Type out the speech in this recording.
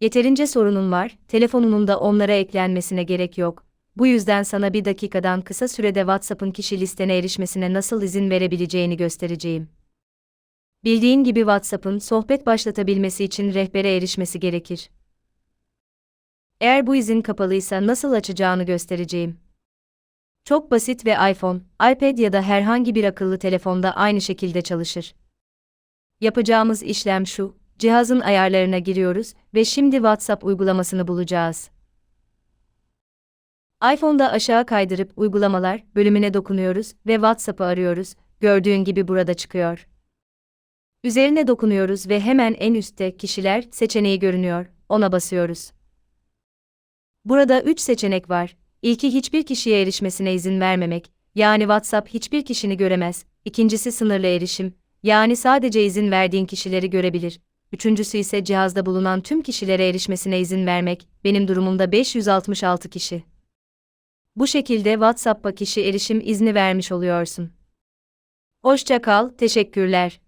Yeterince sorunun var, telefonunun da onlara eklenmesine gerek yok. Bu yüzden sana bir dakikadan kısa sürede WhatsApp'ın kişi listene erişmesine nasıl izin verebileceğini göstereceğim. Bildiğin gibi WhatsApp'ın sohbet başlatabilmesi için rehbere erişmesi gerekir. Eğer bu izin kapalıysa nasıl açacağını göstereceğim. Çok basit ve iPhone, iPad ya da herhangi bir akıllı telefonda aynı şekilde çalışır. Yapacağımız işlem şu, cihazın ayarlarına giriyoruz ve şimdi WhatsApp uygulamasını bulacağız. iPhone'da aşağı kaydırıp uygulamalar bölümüne dokunuyoruz ve WhatsApp'ı arıyoruz. Gördüğün gibi burada çıkıyor. Üzerine dokunuyoruz ve hemen en üstte kişiler seçeneği görünüyor. Ona basıyoruz. Burada 3 seçenek var. İlki hiçbir kişiye erişmesine izin vermemek, yani WhatsApp hiçbir kişini göremez. İkincisi sınırlı erişim, yani sadece izin verdiğin kişileri görebilir. Üçüncüsü ise cihazda bulunan tüm kişilere erişmesine izin vermek, benim durumumda 566 kişi. Bu şekilde WhatsApp'a kişi erişim izni vermiş oluyorsun. Hoşça kal, teşekkürler.